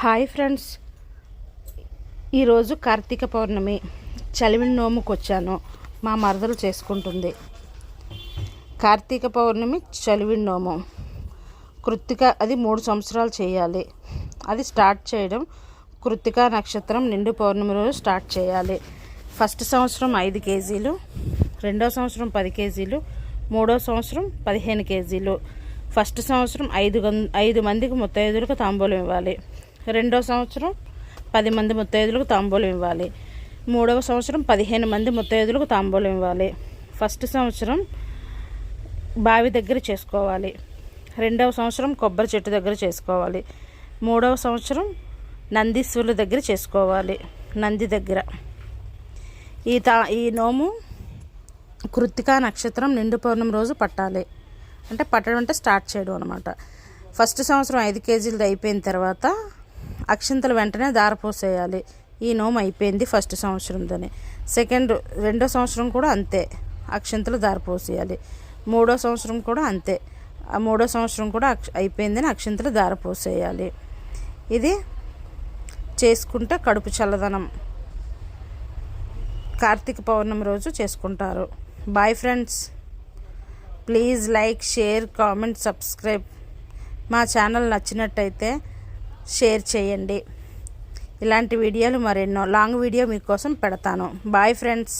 Hi friends. ఈరోజు కార్తీక పౌర్ణమి. చలివిడి నోముకు వచ్చాను మా మరదలు చేసుకుంటుంది. కార్తీక పౌర్ణమి చలివిడి నోము. కృత్తిక అది మూడు సంవత్సరాలు చేయాలి. అది స్టార్ట్ చేయడం కృత్తిక నక్షత్రం నిండు పౌర్ణమి రోజు స్టార్ట్ చేయాలి. ఫస్ట్ సంవత్సరం ఐదు కేజీలు రెండో సంవత్సరం పది కేజీలు మూడో సంవత్సరం పదిహేను కేజీలు. ఫస్ట్ సంవత్సరం ఐదు ఐదు మందికి ముత్తైదులకు తాంబూలం ఇవ్వాలి. రెండో సంవత్సరం పది మంది ముత్తైదులకు తాంబూలం ఇవ్వాలి. మూడవ సంవత్సరం పదిహేను మంది ముత్తైదులకు తాంబూలం ఇవ్వాలి. ఫస్ట్ సంవత్సరం బావి దగ్గర చేసుకోవాలి. రెండవ సంవత్సరం కొబ్బరి చెట్టు దగ్గర చేసుకోవాలి. మూడవ సంవత్సరం నందీశ్వరుల దగ్గర చేసుకోవాలి. నంది దగ్గర. ఈ తా ఈ నోము కృత్తికా నక్షత్రం నిండు పౌర్ణమి రోజు పట్టాలి. అంటే పట్టడం అంటే స్టార్ట్ చేయడం అనమాట ఫస్ట్ సంవత్సరం ఐదు కేజీలది అయిపోయిన తర్వాత అక్షింతలు వెంటనే దారపోసేయాలి ఈ నోము అయిపోయింది ఫస్ట్ సంవత్సరంతోనే సెకండ్ రెండో సంవత్సరం కూడా అంతే. అక్షింతలు దారపోసేయాలి మూడో సంవత్సరం కూడా అంతే. ఆ మూడో సంవత్సరం కూడా అక్ష అయిపోయిందని అక్షింతలు దారపోసేయాలి ఇది చేసుకుంటే కడుపు చల్లదనం. కార్తీక పౌర్ణమి రోజు చేసుకుంటారు. Bye friends please like share comment subscribe మా ఛానల్ నచ్చినట్టయితే షేర్ చేయండి. ఇలాంటి వీడియోలు మరెన్నో లాంగ్ వీడియో మీకోసం పెడతాను. Bye friends.